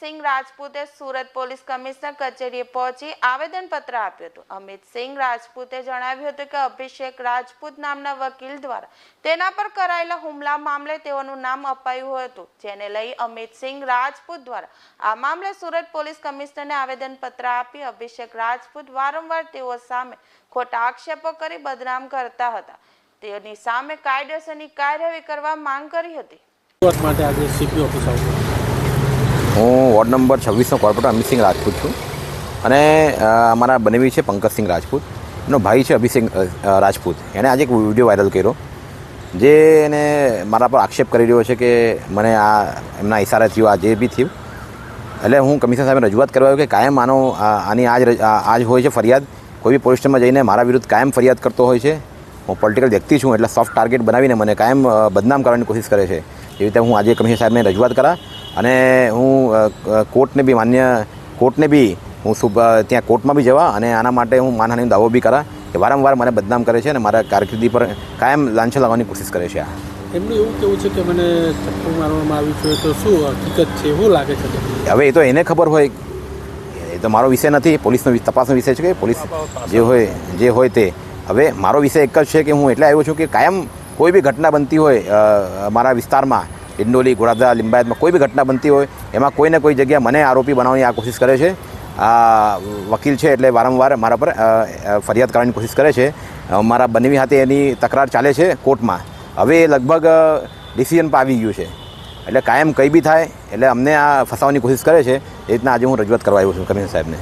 સિંહ રાજપૂતે Surat police commissioner કચેરીએ પહોંચી આવેદનપત્ર આપ્યું હતું. અમિત સિંહ રાજપૂતે જણાવ્યું હતું કે અભિષેક રાજપૂત નામના વકીલ દ્વારા તેના પર કરાયેલા હુમલા મામલે તેઓનું નામ અપાયું હતું, જેને લઈ અમિત સિંહ રાજપૂત દ્વારા આ મામલે સુરત પોલીસ કમિશનરને આવેદનપત્ર આપી અભિષેક રાજપૂત વારંવાર તેઓ સામે ખોટા આક્ષેપો કરી બદનામ કરતા હતા. તેની સામે કાયદેસરની કાર્યવાહી કરવા માંગ કરી હતી. માટે આજે સીપી ઓફિસ આવ્યો હું વોર્ડ નંબર છવ્વીસનો કોર્પોરેટર અમિતસિંહ રાજપૂત છું. અને અમારા બનેવી છે પંકજસિંહ રાજપૂત. એનો ભાઈ છે અભિષેક રાજપૂત. એણે આજે એક વીડિયો વાયરલ કર્યો. જે એને મારા પર આક્ષેપ કરી રહ્યો છે કે મને આ, એમના ઇશારા થયું, આ જે બી થયું. એટલે હું કમિશનર સાહેબને રજૂઆત કરવા આવ્યો કે કાયમ આનો આની આજ આજ હોય છે ફરિયાદ. કોઈ બી પોલીસ સ્ટેશનમાં જઈને મારા વિરુદ્ધ કાયમ ફરિયાદ કરતો હોય છે. હું પોલિટિકલ વ્યક્તિ છું, એટલે સોફ્ટ ટાર્ગેટ બનાવીને મને કાયમ બદનામ કરવાની કોશિશ કરે છે. એવી રીતે હું આજે કમિશનર સાહેબને રજૂઆત કરા. અને હું કોર્ટને બી માન્ય કોર્ટને બી હું ત્યાં કોર્ટમાં બી જવા અને આના માટે હું માનહાનિનો દાવો બી કરા કે વારંવાર મને બદનામ કરે છે અને મારા કારકિર્દી પર કાયમ લાંછો લાવવાની કોશિશ કરે છે આ. એમનું એવું કેવું છે કે મને ચપ્પુ મારવામાં આવ્યું છે તો શું હકીકત છે? એવું લાગે છે હવે એ તો એને ખબર હોય. એ તો મારો વિષય નથી પોલીસનો તપાસનો વિષય છે કે પોલીસ જે હોય જે હોય તે. હવે મારો વિષય એક જ છે કે હું એટલે આવ્યો છું કે કાયમ કોઈ બી ઘટના બનતી હોય મારા વિસ્તારમાં ઇન્ડોલી ઘોડાદરા, લિંબાયતમાં કોઈ બી ઘટના બનતી હોય, એમાં કોઈને કોઈ જગ્યા મને આરોપી બનાવવાની આ કોશિશ કરે છે. આ વકીલ છે એટલે વારંવાર મારા પર ફરિયાદ કરવાની કોશિશ કરે છે. મારા બનેવી હાથે એની તકરાર ચાલે છે કોર્ટમાં. હવે એ લગભગ ડિસિઝન પર આવી ગયું છે. એટલે કાયમ કંઈ બી થાય, એટલે અમને આ ફસાવવાની કોશિશ કરે છે. એ રીતના આજે હું રજૂઆત કરવા આવ્યો છું કમિશનર સાહેબને.